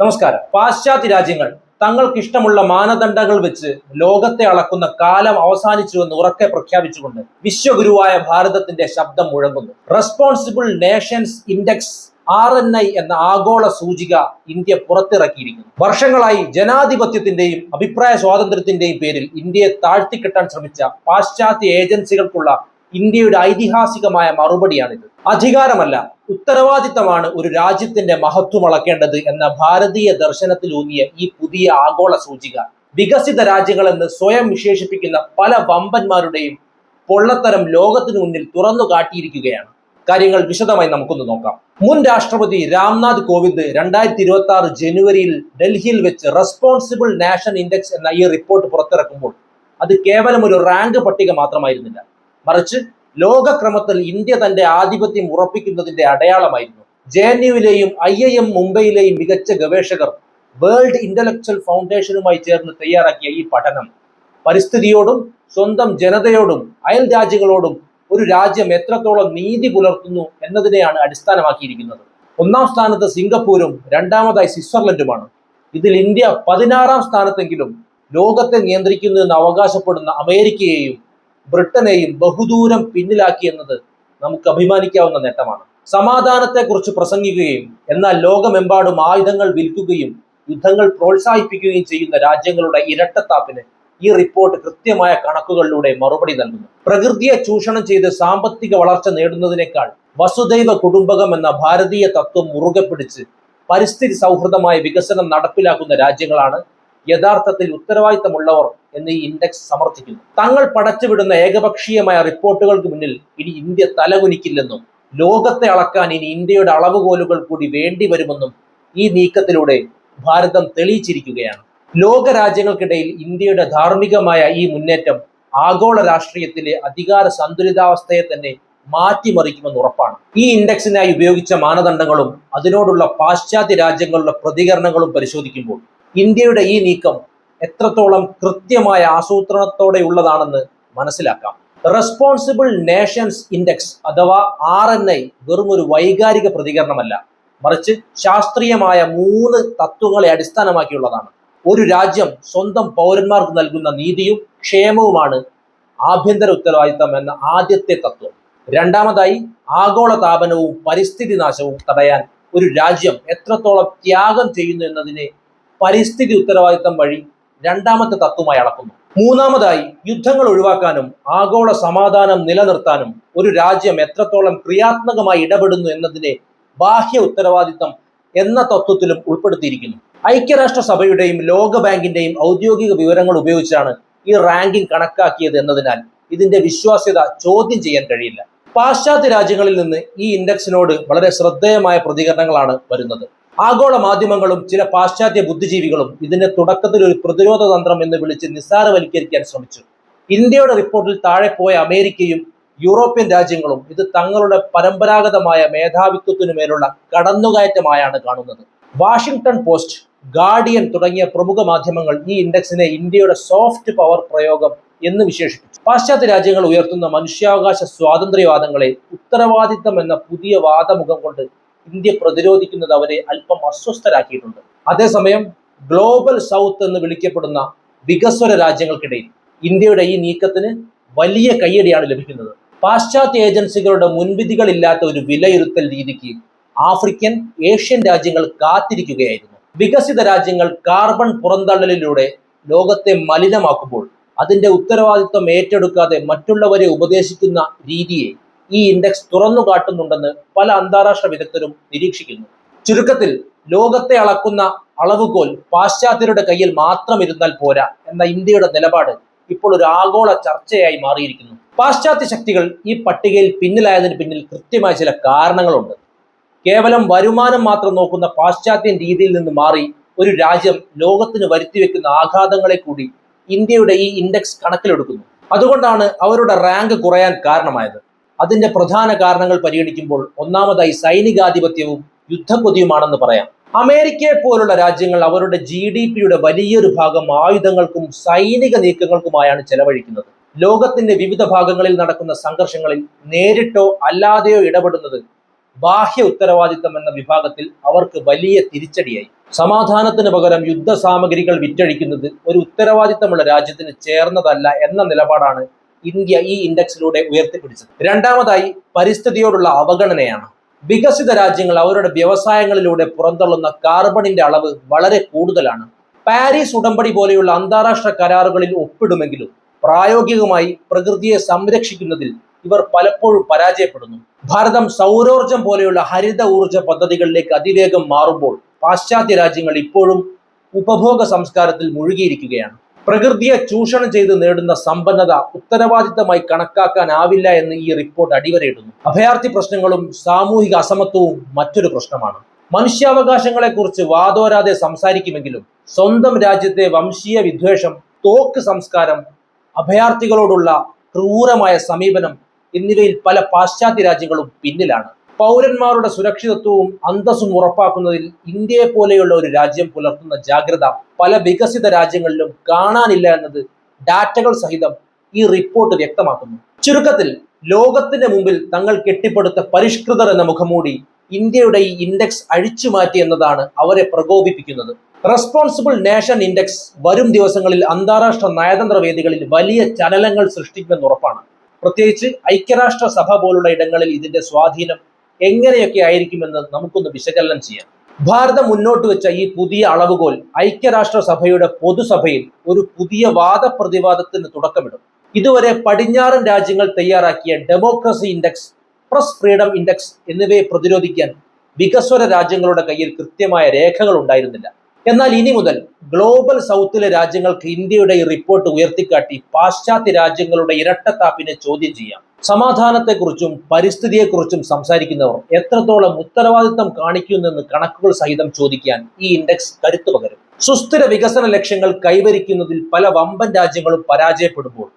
നമസ്കാരം. പാശ്ചാത്യ രാജ്യങ്ങൾ തങ്ങൾക്ക് ഇഷ്ടമുള്ള മാനദണ്ഡങ്ങൾ വെച്ച് ലോകത്തെ അളക്കുന്ന കാലം അവസാനിച്ചുവെന്ന് ഉറക്കെ പ്രഖ്യാപിച്ചുകൊണ്ട് വിശ്വഗുരുവായ ഭാരതത്തിന്റെ ശബ്ദം മുഴങ്ങുന്നു. Responsible nations index R N I എന്ന ആഗോള സൂചിക ഇന്ത്യ പുറത്തിറക്കിയിരിക്കുന്നു. വർഷങ്ങളായി ജനാധിപത്യത്തിന്റെയും അഭിപ്രായ സ്വാതന്ത്ര്യത്തിന്റെയും പേരിൽ ഇന്ത്യയെ താഴ്ത്തിക്കെട്ടാൻ ശ്രമിച്ച പാശ്ചാത്യ ഏജൻസികൾക്കുള്ള ഇന്ത്യയുടെ ഐതിഹാസികമായ മറുപടിയാണിത്. അധികാരമല്ല ഉത്തരവാദിത്തമാണ് ഒരു രാജ്യത്തിന്റെ മഹത്വം അളക്കേണ്ടത് എന്ന ഭാരതീയ ദർശനത്തിലൂന്നിയ ഈ പുതിയ ആഗോള സൂചിക. വികസിത രാജ്യങ്ങളെന്ന് സ്വയം വിശേഷിപ്പിക്കുന്ന പല വമ്പന്മാരുടെയും പൊള്ളത്തരം ലോകത്തിനു മുന്നിൽ തുറന്നു കാട്ടിയിരിക്കുകയാണ്. കാര്യങ്ങൾ വിശദമായി നമുക്കൊന്ന് നോക്കാം. മുൻ രാഷ്ട്രപതി രാംനാഥ് കോവിന്ദ് രണ്ടായിരത്തി ഇരുപത്തി ആറ് ജനുവരിയിൽ ഡൽഹിയിൽ വെച്ച് റെസ്പോൺസിബിൾ നാഷൻ ഇൻഡെക്സ് എന്ന ഈ റിപ്പോർട്ട് പുറത്തിറക്കുമ്പോൾ അത് കേവലം ഒരു റാങ്ക് പട്ടിക മാത്രമായിരുന്നില്ല. മറിച്ച് ലോകക്രമത്തിൽ ഇന്ത്യ തന്റെ ആധിപത്യം ഉറപ്പിക്കുന്നതിന്റെ അടയാളമായിരുന്നു. ജെ എൻ യുവിലെയും ഐ ഐ എം മുംബൈയിലെയും മികച്ച ഗവേഷകർ വേൾഡ് ഇന്റലക്ച്വൽ ഫൗണ്ടേഷനുമായി ചേർന്ന് തയ്യാറാക്കിയ ഈ പഠനം. പരിസ്ഥിതിയോടും സ്വന്തം ജനതയോടും അയൽ രാജ്യങ്ങളോടും ഒരു രാജ്യം എത്രത്തോളം നീതി പുലർത്തുന്നു എന്നതിനെയാണ് അടിസ്ഥാനമാക്കിയിരിക്കുന്നത്. ഒന്നാം സ്ഥാനത്ത് സിംഗപ്പൂരും രണ്ടാമതായി സ്വിറ്റ്സർലൻഡുമാണ്. ഇതിൽ ഇന്ത്യ പതിനാറാം സ്ഥാനത്തെങ്കിലും ലോകത്തെ നിയന്ത്രിക്കുന്നു എന്ന് അവകാശപ്പെടുന്ന അമേരിക്കയെയും ബ്രിട്ടനെയും ബഹുദൂരം പിന്നിലാക്കി എന്നത് നമുക്ക് അഭിമാനിക്കാവുന്ന നേട്ടമാണ്. സമാധാനത്തെക്കുറിച്ച് പ്രസംഗിക്കുകയും എന്നാൽ ലോകമെമ്പാടും ആയുധങ്ങൾ വിൽക്കുകയും യുദ്ധങ്ങൾ പ്രോത്സാഹിപ്പിക്കുകയും ചെയ്യുന്ന രാജ്യങ്ങളുടെ ഇരട്ടത്താപ്പിന് ഈ റിപ്പോർട്ട് കൃത്യമായ കണക്കുകളിലൂടെ മറുപടി നൽകുന്നു. പ്രകൃതിയെ ചൂഷണം ചെയ്ത് സാമ്പത്തിക വളർച്ച നേടുന്നതിനേക്കാൾ വസുദൈവ കുടുംബകം എന്ന ഭാരതീയ തത്വം മുറുകെ പിടിച്ച് പരിസ്ഥിതി സൗഹൃദമായ വികസനം നടപ്പിലാക്കുന്ന രാജ്യങ്ങളാണ്. യഥാർത്ഥത്തിൽ ഉത്തരവാദിത്തമുള്ളവർ എന്ന് ഈ ഇൻഡെക്സ് സമർത്ഥിക്കുന്നു. തങ്ങൾ പടച്ചുവിടുന്ന ഏകപക്ഷീയമായ റിപ്പോർട്ടുകൾക്ക് മുന്നിൽ ഇനി ഇന്ത്യ തലകുനിക്കില്ലെന്നും ലോകത്തെ അളക്കാൻ ഇനി ഇന്ത്യയുടെ അളവുകോലുകൾ കൂടി വേണ്ടി വരുമെന്നും ഈ നീക്കത്തിലൂടെ ഭാരതം തെളിയിച്ചിരിക്കുകയാണ്. ലോക രാജ്യങ്ങൾക്കിടയിൽ ഇന്ത്യയുടെ ധാർമ്മികമായ ഈ മുന്നേറ്റം ആഗോള രാഷ്ട്രീയത്തിലെ അധികാര സന്തുലിതാവസ്ഥയെ തന്നെ മാറ്റിമറിക്കുമെന്ന് ഉറപ്പാണ്. ഈ ഇൻഡെക്സിനായി ഉപയോഗിച്ച മാനദണ്ഡങ്ങളും അതിനോടുള്ള പാശ്ചാത്യ രാജ്യങ്ങളുടെ പ്രതികരണങ്ങളും പരിശോധിക്കുമ്പോൾ ഇന്ത്യയുടെ ഈ നീക്കം എത്രത്തോളം കൃത്യമായ ആസൂത്രണത്തോടെ ഉള്ളതാണെന്ന് മനസ്സിലാക്കാം. റെസ്പോൺസിബിൾ നേഷൻസ് ഇൻഡെക്സ് അഥവാ ആർ എൻ ഐ വെറും ഒരു വൈകാരിക പ്രതികരണമല്ല. മറിച്ച് ശാസ്ത്രീയമായ മൂന്ന് തത്വങ്ങളെ അടിസ്ഥാനമാക്കിയുള്ളതാണ്. ഒരു രാജ്യം സ്വന്തം പൗരന്മാർക്ക് നൽകുന്ന നീതിയും ക്ഷേമവുമാണ് ആഭ്യന്തര ഉത്തരവാദിത്തം എന്ന ആദ്യത്തെ തത്വം. രണ്ടാമതായി ആഗോള താപനവും പരിസ്ഥിതി നാശവും തടയാൻ ഒരു രാജ്യം എത്രത്തോളം ത്യാഗം ചെയ്യുന്നു എന്നതിനെ പരിസ്ഥിതി ഉത്തരവാദിത്തം വഴി രണ്ടാമത്തെ തത്വമായി അളക്കുന്നു. മൂന്നാമതായി യുദ്ധങ്ങൾ ഒഴിവാക്കാനും ആഗോള സമാധാനം നിലനിർത്താനും ഒരു രാജ്യം എത്രത്തോളം ക്രിയാത്മകമായി ഇടപെടുന്നു എന്നതിനെ ബാഹ്യ ഉത്തരവാദിത്തം എന്ന തത്വത്തിലും ഉൾപ്പെടുത്തിയിരിക്കുന്നു. ഐക്യരാഷ്ട്രസഭയുടെയും ലോക ബാങ്കിന്റെയും ഔദ്യോഗിക വിവരങ്ങൾ ഉപയോഗിച്ചാണ് ഈ റാങ്കിംഗ് കണക്കാക്കിയത് എന്നതിനാൽ ഇതിന്റെ വിശ്വാസ്യത ചോദ്യം ചെയ്യാൻ കഴിയില്ല. പാശ്ചാത്യ രാജ്യങ്ങളിൽ നിന്ന് ഈ ഇൻഡെക്സിനോട് വളരെ ശ്രദ്ധേയമായ പ്രതികരണങ്ങളാണ് വരുന്നത്. ആഗോള മാധ്യമങ്ങളും ചില പാശ്ചാത്യ ബുദ്ധിജീവികളും ഇതിന്റെ തുടക്കത്തിൽ ഒരു പ്രതിരോധ തന്ത്രം എന്ന് വിളിച്ച് നിസ്സാരവൽക്കരിക്കാൻ ശ്രമിച്ചു. ഇന്ത്യയുടെ റിപ്പോർട്ടിൽ താഴെ പോയ അമേരിക്കയും യൂറോപ്യൻ രാജ്യങ്ങളും ഇത് തങ്ങളുടെ പരമ്പരാഗതമായ മേധാവിത്വത്തിനു മേലുള്ള കടന്നുകയറ്റമായാണ് കാണുന്നത്. വാഷിംഗ്ടൺ പോസ്റ്റ് ഗാർഡിയൻ തുടങ്ങിയ പ്രമുഖ മാധ്യമങ്ങൾ ഈ ഇൻഡെക്സിനെ ഇന്ത്യയുടെ സോഫ്റ്റ് പവർ പ്രയോഗം എന്ന് വിശേഷിപ്പിച്ചു. പാശ്ചാത്യ രാജ്യങ്ങൾ ഉയർത്തുന്ന മനുഷ്യാവകാശ സ്വാതന്ത്ര്യവാദങ്ങളെ ഉത്തരവാദിത്തം എന്ന പുതിയ വാദമുഖം കൊണ്ട് ഇന്ത്യ പ്രതിരോധിക്കുന്നത് അവരെ അല്പം അസ്വസ്ഥരാക്കിയിട്ടുണ്ട്. അതേസമയം ഗ്ലോബൽ സൗത്ത് എന്ന് വിളിക്കപ്പെടുന്ന വികസ്വര രാജ്യങ്ങൾക്കിടയിൽ ഇന്ത്യയുടെ ഈ നീക്കത്തിന് വലിയ കയ്യടിയാണ് ലഭിക്കുന്നത്. പാശ്ചാത്യ ഏജൻസികളുടെ മുൻവിധികളില്ലാത്ത ഒരു വിലയിരുത്തൽ രീതിക്ക് ആഫ്രിക്കൻ ഏഷ്യൻ രാജ്യങ്ങൾ കാത്തിരിക്കുകയായിരുന്നു. വികസിത രാജ്യങ്ങൾ കാർബൺ പുറന്തള്ളലിലൂടെ ലോകത്തെ മലിനമാക്കുമ്പോൾ അതിന്റെ ഉത്തരവാദിത്വം ഏറ്റെടുക്കാതെ മറ്റുള്ളവരെ ഉപദേശിക്കുന്ന രീതിയെ ഈ ഇൻഡെക്സ് തുറന്നു കാട്ടുന്നുണ്ടെന്ന് പല അന്താരാഷ്ട്ര വിദഗ്ധരും നിരീക്ഷിക്കുന്നു. ചുരുക്കത്തിൽ ലോകത്തെ അളക്കുന്ന അളവുകോൽ പാശ്ചാത്യരുടെ കയ്യിൽ മാത്രം ഇരുന്നാൽ പോരാ എന്ന ഇന്ത്യയുടെ നിലപാട് ഇപ്പോൾ ഒരു ആഗോള ചർച്ചയായി മാറിയിരിക്കുന്നു. പാശ്ചാത്യ ശക്തികൾ ഈ പട്ടികയിൽ പിന്നിലായതിന് പിന്നിൽ കൃത്യമായ ചില കാരണങ്ങളുണ്ട്. കേവലം വരുമാനം മാത്രം നോക്കുന്ന പാശ്ചാത്യൻ രീതിയിൽ നിന്ന് മാറി ഒരു രാജ്യം ലോകത്തിന് വരുത്തിവെക്കുന്ന ആഘാതങ്ങളെ കൂടി ഇന്ത്യയുടെ ഈ ഇൻഡെക്സ് കണക്കിലെടുക്കുന്നു. അതുകൊണ്ടാണ് അവരുടെ റാങ്ക് കുറയാൻ കാരണമായത്. അതിന്റെ പ്രധാന കാരണങ്ങൾ പരിഗണിക്കുമ്പോൾ ഒന്നാമതായി സൈനികാധിപത്യവും യുദ്ധപൊതിയുമാണെന്ന് പറയാം. അമേരിക്കയെ പോലുള്ള രാജ്യങ്ങൾ അവരുടെ ജി ഡി പിയുടെ വലിയൊരു ഭാഗം ആയുധങ്ങൾക്കും സൈനിക നീക്കങ്ങൾക്കുമായാണ് ചെലവഴിക്കുന്നത്. ലോകത്തിന്റെ വിവിധ ഭാഗങ്ങളിൽ നടക്കുന്ന സംഘർഷങ്ങളിൽ നേരിട്ടോ അല്ലാതെയോ ഇടപെടുന്നത് ബാഹ്യ ഉത്തരവാദിത്തം എന്ന വിഭാഗത്തിൽ അവർക്ക് വലിയ തിരിച്ചടിയായി. സമാധാനത്തിന് പകരം യുദ്ധ സാമഗ്രികൾ വിറ്റഴിക്കുന്നത് ഒരു ഉത്തരവാദിത്തമുള്ള രാജ്യത്തിന് ചേർന്നതല്ല എന്ന നിലപാടാണ് ഇന്ത്യ ഈ ഇൻഡെക്സിലൂടെ ഉയർത്തിപ്പിടിച്ചത്. രണ്ടാമതായി പരിസ്ഥിതിയോടുള്ള അവഗണനയാണ്. വികസിത രാജ്യങ്ങൾ അവരുടെ വ്യവസായങ്ങളിലൂടെ പുറന്തള്ളുന്ന കാർബണിന്റെ അളവ് വളരെ കൂടുതലാണ്. പാരീസ് ഉടമ്പടി പോലെയുള്ള അന്താരാഷ്ട്ര കരാറുകളിൽ ഒപ്പിടുമെങ്കിലും പ്രായോഗികമായി പ്രകൃതിയെ സംരക്ഷിക്കുന്നതിൽ ഇവർ പലപ്പോഴും പരാജയപ്പെടുന്നു. ഭാരതം സൗരോർജം പോലെയുള്ള ഹരിത ഊർജ പദ്ധതികളിലേക്ക് അതിവേഗം മാറുമ്പോൾ പാശ്ചാത്യ രാജ്യങ്ങൾ ഇപ്പോഴും ഉപഭോഗ സംസ്കാരത്തിൽ മുഴുകിയിരിക്കുകയാണ്. പ്രകൃതിയെ ചൂഷണം ചെയ്ത് നേടുന്ന സമ്പന്നത ഉത്തരവാദിത്തമായി കണക്കാക്കാനാവില്ല എന്ന് ഈ റിപ്പോർട്ട് അടിവരയിടുന്നു. അഭയാർത്ഥി പ്രശ്നങ്ങളും സാമൂഹിക അസമത്വവും മറ്റൊരു പ്രശ്നമാണ്. മനുഷ്യാവകാശങ്ങളെക്കുറിച്ച് വാദോരാതെ സംസാരിക്കുമെങ്കിലും സ്വന്തം രാജ്യത്തെ വംശീയ വിദ്വേഷം തോക്ക് സംസ്കാരം അഭയാർത്ഥികളോടുള്ള ക്രൂരമായ സമീപനം എന്നിവയിൽ പല പാശ്ചാത്യ രാജ്യങ്ങളും പിന്നിലാണ്. പൗരന്മാരുടെ സുരക്ഷിതത്വവും അന്തസ്സും ഉറപ്പാക്കുന്നതിൽ ഇന്ത്യയെ പോലെയുള്ള ഒരു രാജ്യം പുലർത്തുന്ന ജാഗ്രത പല വികസിത രാജ്യങ്ങളിലും കാണാനില്ല എന്നത് ഡാറ്റകൾ സഹിതം ഈ റിപ്പോർട്ട് വ്യക്തമാക്കുന്നു. ചുരുക്കത്തിൽ ലോകത്തിന്റെ മുമ്പിൽ തങ്ങൾ കെട്ടിപ്പടുത്ത പരിഷ്കൃതർ എന്ന മുഖമൂടി ഇന്ത്യയുടെ ഈ ഇൻഡെക്സ് അഴിച്ചു മാറ്റി എന്നതാണ് അവരെ പ്രകോപിപ്പിക്കുന്നത്. റെസ്പോൺസിബിൾ നേഷൻ ഇൻഡെക്സ് വരും ദിവസങ്ങളിൽ അന്താരാഷ്ട്ര നയതന്ത്ര വേദികളിൽ വലിയ ചലനങ്ങൾ സൃഷ്ടിക്കുമെന്ന് ഉറപ്പാണ്. പ്രത്യേകിച്ച് ഐക്യരാഷ്ട്ര സഭ പോലുള്ള ഇടങ്ങളിൽ ഇതിന്റെ സ്വാധീനം എങ്ങനെയൊക്കെ ആയിരിക്കുമെന്ന് നമുക്കൊന്ന് വിശകലനം ചെയ്യാം. ഭാരതം മുന്നോട്ട് വെച്ച ഈ പുതിയ അളവുകോൽ ഐക്യരാഷ്ട്രസഭയുടെ പൊതുസഭയിൽ ഒരു പുതിയ വാദപ്രതിവാദത്തിന് തുടക്കമിടും. ഇതുവരെ പടിഞ്ഞാറൻ രാജ്യങ്ങൾ തയ്യാറാക്കിയ democracy index press freedom index എന്നിവയെ പ്രതിരോധിക്കാൻ വികസ്വര രാജ്യങ്ങളുടെ കയ്യിൽ കൃത്യമായ രേഖകൾ ഉണ്ടായിരുന്നില്ല. എന്നാൽ ഇനി മുതൽ ഗ്ലോബൽ സൗത്തിലെ രാജ്യങ്ങൾക്ക് ഇന്ത്യയുടെ ഈ റിപ്പോർട്ട് ഉയർത്തിക്കാട്ടി പാശ്ചാത്യ രാജ്യങ്ങളുടെ ഇരട്ടത്താപ്പിനെ ചോദ്യം ചെയ്യാം. സമാധാനത്തെക്കുറിച്ചും പരിസ്ഥിതിയെക്കുറിച്ചും സംസാരിക്കുന്നവർ എത്രത്തോളം ഉത്തരവാദിത്തം കാണിക്കുന്നെന്ന് കണക്കുകൾ സഹിതം ചോദിക്കാൻ ഈ ഇൻഡെക്സ് കരുത്തു പകരും. സുസ്ഥിര വികസന ലക്ഷ്യങ്ങൾ കൈവരിക്കുന്നതിൽ പല വമ്പൻ രാജ്യങ്ങളും പരാജയപ്പെടുമ്പോൾ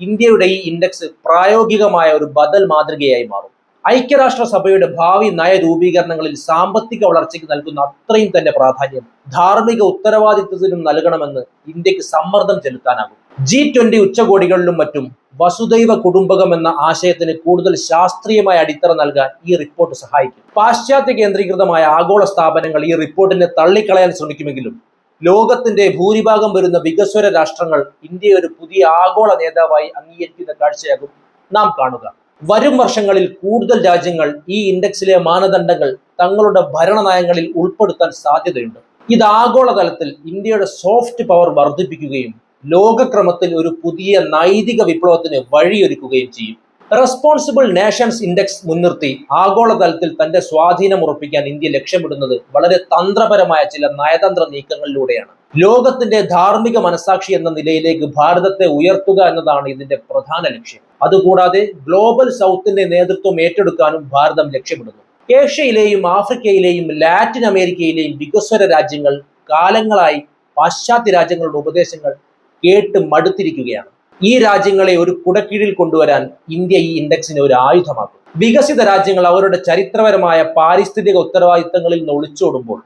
ഇന്ത്യയുടെ ഈ ഇൻഡെക്സ് പ്രായോഗികമായ ഒരു ബദൽ മാതൃകയായി മാറും. ഐക്യരാഷ്ട്ര സഭയുടെ ഭാവി നയരൂപീകരണങ്ങളിൽ സാമ്പത്തിക വളർച്ചയ്ക്ക് നൽകുന്ന അത്രയും തന്നെ പ്രാധാന്യം ധാർമ്മിക ഉത്തരവാദിത്വത്തിനും നൽകണമെന്ന് ഇന്ത്യയ്ക്ക് സമ്മർദ്ദം ചെലുത്താനാകും. ജി ട്വന്റി ഉച്ചകോടികളിലും മറ്റും വസുദൈവ കുടുംബകം എന്ന ആശയത്തിന് കൂടുതൽ ശാസ്ത്രീയമായ അടിത്തറ നൽകാൻ ഈ റിപ്പോർട്ട് സഹായിക്കും. പാശ്ചാത്യ കേന്ദ്രീകൃതമായ ആഗോള സ്ഥാപനങ്ങൾ ഈ റിപ്പോർട്ടിനെ തള്ളിക്കളയാൻ ശ്രമിക്കുമെങ്കിലും ലോകത്തിന്റെ ഭൂരിഭാഗം വരുന്ന വികസ്വര രാഷ്ട്രങ്ങൾ ഇന്ത്യ ഒരു പുതിയ ആഗോള നേതാവായി അംഗീകരിക്കുന്ന കാഴ്ചയാകും നാം കാണുക. വരും വർഷങ്ങളിൽ കൂടുതൽ രാജ്യങ്ങൾ ഈ ഇൻഡെക്സിലെ മാനദണ്ഡങ്ങൾ തങ്ങളുടെ ഭരണ നയങ്ങളിൽ ഉൾപ്പെടുത്താൻ സാധ്യതയുണ്ട്. ഇത് ആഗോളതലത്തിൽ ഇന്ത്യയുടെ സോഫ്റ്റ് പവർ വർദ്ധിപ്പിക്കുകയും ലോകക്രമത്തിൽ ഒരു പുതിയ നൈതിക വിപ്ലവത്തിന് വഴിയൊരുക്കുകയും ചെയ്യും. റെസ്പോൺസിബിൾ നേഷൻസ് ഇൻഡെക്സ് മുൻനിർത്തി ആഗോളതലത്തിൽ തന്റെ സ്വാധീനം ഉറപ്പിക്കാൻ ഇന്ത്യ ലക്ഷ്യമിടുന്നത് വളരെ തന്ത്രപരമായ ചില നയതന്ത്ര നീക്കങ്ങളിലൂടെയാണ്. ലോകത്തിന്റെ ധാർമ്മിക മനസാക്ഷി എന്ന നിലയിലേക്ക് ഭാരതത്തെ ഉയർത്തുക എന്നതാണ് ഇതിന്റെ പ്രധാന ലക്ഷ്യം. അതുകൂടാതെ ഗ്ലോബൽ സൗത്തിന്റെ നേതൃത്വം ഏറ്റെടുക്കാനും ഭാരതം ലക്ഷ്യമിടുന്നു. ഏഷ്യയിലെയും ആഫ്രിക്കയിലെയും ലാറ്റിൻ അമേരിക്കയിലെയും വികസ്വര രാജ്യങ്ങൾ കാലങ്ങളായി പാശ്ചാത്യ രാജ്യങ്ങളുടെ ഉപദേശങ്ങൾ കേട്ട് മടുത്തിരിക്കുകയാണ്. ഈ രാജ്യങ്ങളെ ഒരു കുടക്കീഴിൽ കൊണ്ടുവരാൻ ഇന്ത്യ ഈ ഇൻഡെക്സിനെ ഒരു ആയുധമാക്കും. വികസിത രാജ്യങ്ങൾ അവരുടെ ചരിത്രപരമായ പാരിസ്ഥിതിക ഉത്തരവാദിത്തങ്ങളിൽ നിന്ന് ഒളിച്ചോടുമ്പോൾ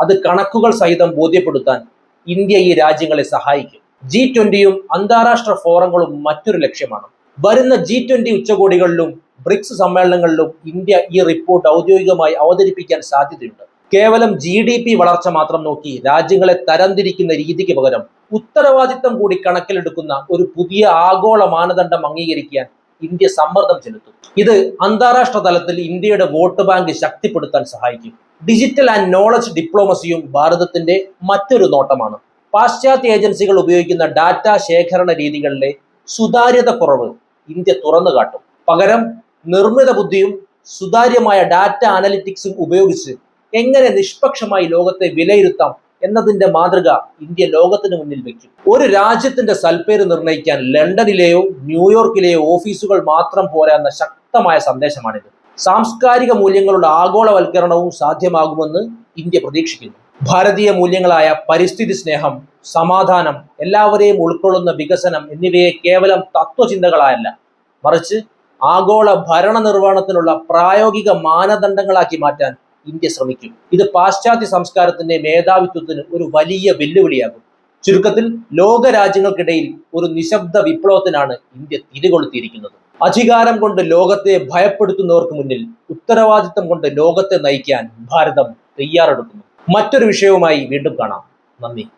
അത് കണക്കുകൾ സഹിതം ബോധ്യപ്പെടുത്താൻ ഇന്ത്യ ഈ രാജ്യങ്ങളെ സഹായിക്കും. ജി ട്വന്റിയും അന്താരാഷ്ട്ര ഫോറങ്ങളും മറ്റൊരു ലക്ഷ്യമാണ്. വരുന്ന ജി ട്വന്റി ഉച്ചകോടികളിലും ബ്രിക്സ് സമ്മേളനങ്ങളിലും ഇന്ത്യ ഈ റിപ്പോർട്ട് ഔദ്യോഗികമായി അവതരിപ്പിക്കാൻ സാധ്യതയുണ്ട്. കേവലം ജി ഡി പി വളർച്ച മാത്രം നോക്കി രാജ്യങ്ങളെ തരംതിരിക്കുന്ന രീതിക്ക് പകരം ഉത്തരവാദിത്തം കൂടി കണക്കിലെടുക്കുന്ന ഒരു പുതിയ ആഗോള മാനദണ്ഡം അംഗീകരിക്കാൻ ഇന്ത്യ സമ്മർദ്ദം ചെലുത്തും. ഇത് അന്താരാഷ്ട്ര തലത്തിൽ ഇന്ത്യയുടെ വോട്ട് ബാങ്ക് ശക്തിപ്പെടുത്താൻ സഹായിക്കും. ഡിജിറ്റൽ ആൻഡ് നോളജ് ഡിപ്ലോമസിയും ഭാരതത്തിന്റെ മറ്റൊരു നോട്ടമാണ്. പാശ്ചാത്യ ഏജൻസികൾ ഉപയോഗിക്കുന്ന ഡാറ്റ ശേഖരണ രീതികളിലെ സുതാര്യത കുറവ് ഇന്ത്യ തുറന്നു കാട്ടും. പകരം നിർമ്മിത ബുദ്ധിയും സുതാര്യമായ ഡാറ്റ അനലിറ്റിക്സും ഉപയോഗിച്ച് എങ്ങനെ നിഷ്പക്ഷമായി ലോകത്തെ വിലയിരുത്താം എന്നതിന്റെ മാതൃക ഇന്ത്യ ലോകത്തിന് മുന്നിൽ വെക്കും ഒരു രാജ്യത്തിന്റെ സൽപ്പേര് നിർണയിക്കാൻ ലണ്ടനിലെയോ ന്യൂയോർക്കിലെയോ ഓഫീസുകൾ മാത്രം പോരാ എന്ന ശക്തമായ സന്ദേശമാണിത്. സാംസ്കാരിക മൂല്യങ്ങളുടെ ആഗോളവൽക്കരണവും സാധ്യമാകുമെന്ന് ഇന്ത്യ പ്രതീക്ഷിക്കുന്നു. ഭാരതീയ മൂല്യങ്ങളായ പരിസ്ഥിതി സ്നേഹം സമാധാനം എല്ലാവരെയും ഉൾക്കൊള്ളുന്ന വികസനം എന്നിവയെ കേവലം തത്വചിന്തകളായല്ല മറിച്ച് ആഗോള ഭരണ നിർവഹണത്തിനുള്ള പ്രായോഗിക മാനദണ്ഡങ്ങളാക്കി മാറ്റാൻ ഇന്ത്യ ശ്രമിക്കും. ഇത് പാശ്ചാത്യ സംസ്കാരത്തിന്റെ മേധാവിത്വത്തിന് ഒരു വലിയ വെല്ലുവിളിയാകും. ചുരുക്കത്തിൽ ലോക രാജ്യങ്ങൾക്കിടയിൽ ഒരു നിശബ്ദ വിപ്ലവത്തിനാണ് ഇന്ത്യ തിരികൊളുത്തിയിരിക്കുന്നത്. അധികാരം കൊണ്ട് ലോകത്തെ ഭയപ്പെടുത്തുന്നവർക്ക് മുന്നിൽ ഉത്തരവാദിത്തം കൊണ്ട് ലോകത്തെ നയിക്കാൻ ഭാരതം തയ്യാറെടുക്കുന്നു. മറ്റൊരു വിഷയവുമായി വീണ്ടും കാണാം. നന്ദി.